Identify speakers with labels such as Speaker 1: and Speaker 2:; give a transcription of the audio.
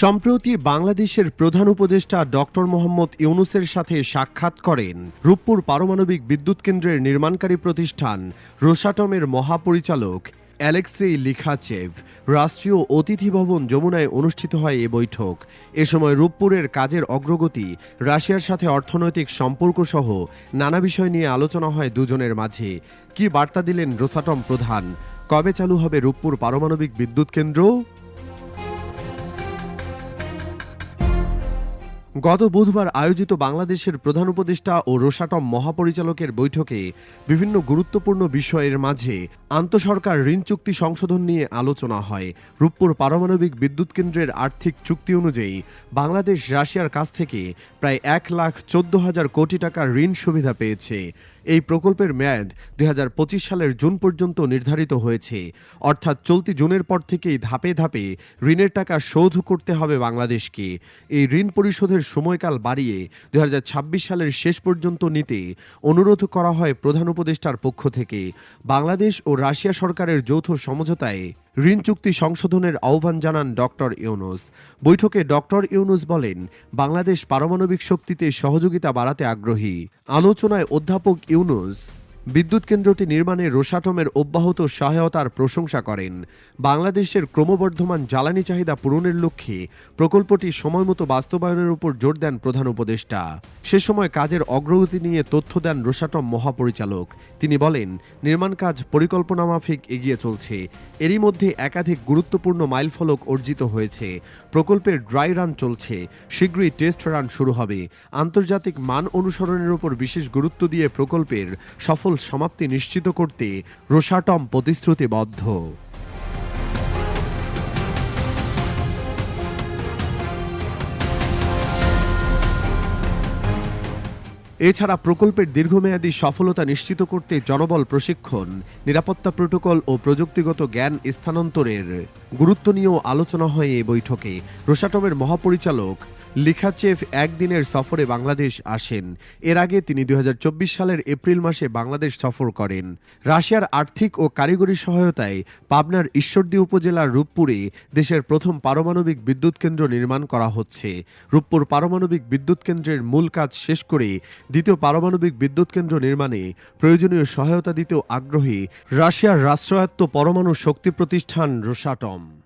Speaker 1: সম্প্রতি বাংলাদেশের প্রধান উপদেষ্টা ডক্টর মোহাম্মদ ইউনুসের সাথে সাক্ষাৎ করেন রূপপুর পারমাণবিক বিদ্যুৎ কেন্দ্রের নির্মাণকারী প্রতিষ্ঠান রোসাটমের মহাপরিচালক অ্যালেক্সেই লিখাচেভ। রাষ্ট্রীয় অতিথি ভবন যমুনায় অনুষ্ঠিত হয় এ বৈঠক। এ সময় রূপপুরের কাজের অগ্রগতি, রাশিয়ার সাথে অর্থনৈতিক সম্পর্ক সহ নানা বিষয় নিয়ে আলোচনা হয় দুজনের মাঝে। কি বার্তা দিলেন রোসাটম প্রধান? কবে চালু হবে রূপপুর পারমাণবিক বিদ্যুৎ কেন্দ্র? গত বুধবার আয়োজিত বাংলাদেশের প্রধান উপদেষ্টা ও রোসাটম মহাপরিচালকের বৈঠকে বিভিন্ন গুরুত্বপূর্ণ বিষয়ের মাঝে আন্তঃসরকার ঋণ চুক্তি সংশোধন নিয়ে আলোচনা হয়। রূপপুর পারমাণবিক বিদ্যুৎ কেন্দ্রের আর্থিক চুক্তি অনুযায়ী বাংলাদেশ রাশিয়ার কাছ থেকে প্রায় এক লাখ চোদ্দ হাজার কোটি টাকার ঋণ সুবিধা পেয়েছে। এই প্রকল্পের মেয়াদ দুই হাজার পঁচিশ সালের জুন পর্যন্ত নির্ধারিত হয়েছে। অর্থাৎ চলতি জুনের পর থেকেই ধাপে ধাপে ঋণের টাকা শোধ করতে হবে বাংলাদেশকে। এই ঋণ পরিশোধের সময়কাল বাড়িয়ে দুই হাজার ছাব্বিশ সালের শেষ পর্যন্ত নিতে অনুরোধ করা হয় প্রধান উপদেষ্টার পক্ষ থেকে। বাংলাদেশ ও রাশিয়া সরকারের যৌথ সমঝোতায় ঋণ চুক্তি সংশোধনের আহ্বান জানান ডক্টর ইউনুস। বৈঠকে ডক্টর ইউনুস বলেন, বাংলাদেশ পারমাণবিক শক্তিতে সহযোগিতা বাড়াতে আগ্রহী। আলোচনায় অধ্যাপক ইউনুস বিদ্যুৎ কেন্দ্রটি নির্মাণে রোসাটমের অব্যাহত সহায়তার প্রশংসা করেন। বাংলাদেশের ক্রমবর্ধমান জ্বালানি চাহিদা পূরণের লক্ষ্যে প্রকল্পটি সময়মতো বাস্তবায়নের উপর জোর দেন প্রধান উপদেষ্টা। সে সময় কাজের অগ্রগতি নিয়ে তথ্য দেন রোসাটম মহাপরিচালক। তিনি বলেন, নির্মাণ কাজ পরিকল্পনা মাফিক এগিয়ে চলছে। এরই মধ্যে একাধিক গুরুত্বপূর্ণ মাইলফলক অর্জিত হয়েছে। প্রকল্পের ড্রাই রান চলছে। শীঘ্রই টেস্ট রান শুরু হবে। আন্তর্জাতিক মান অনুসরণের উপর বিশেষ গুরুত্ব দিয়ে প্রকল্পের সফল সমাপ্তি নিশ্চিত করতে রোসাটম প্রতিশ্রুতিবদ্ধ। এছাড়া প্রকল্পের দীর্ঘমেয়াদী সফলতা নিশ্চিত করতে জনবল প্রশিক্ষণ, নিরাপত্তা প্রোটোকল ও প্রযুক্তিগত জ্ঞান স্থানান্তরের গুরুত্ব নিয়েও আলোচনা হয় এই বৈঠকে। রোসাটমের মহাপরিচালক লিখাচেফ একদিনের সফরে বাংলাদেশ আসেন। এর আগে তিনি দু হাজার চব্বিশ সালের এপ্রিল মাসে বাংলাদেশ সফর করেন। রাশিয়ার আর্থিক ও কারিগরি সহায়তায় পাবনার ঈশ্বরদী উপজেলার রূপপুরে দেশের প্রথম পারমাণবিক বিদ্যুৎ কেন্দ্র নির্মাণ করা হচ্ছে। রূপপুর পারমাণবিক বিদ্যুৎ কেন্দ্রের মূল কাজ শেষ করে দ্বিতীয় পারমাণবিক বিদ্যুৎ কেন্দ্র নির্মাণে প্রয়োজনীয় সহায়তা দিতেও আগ্রহী রাশিয়ার রাষ্ট্রায়ত্ত পরমাণু শক্তি প্রতিষ্ঠান রোসাটম।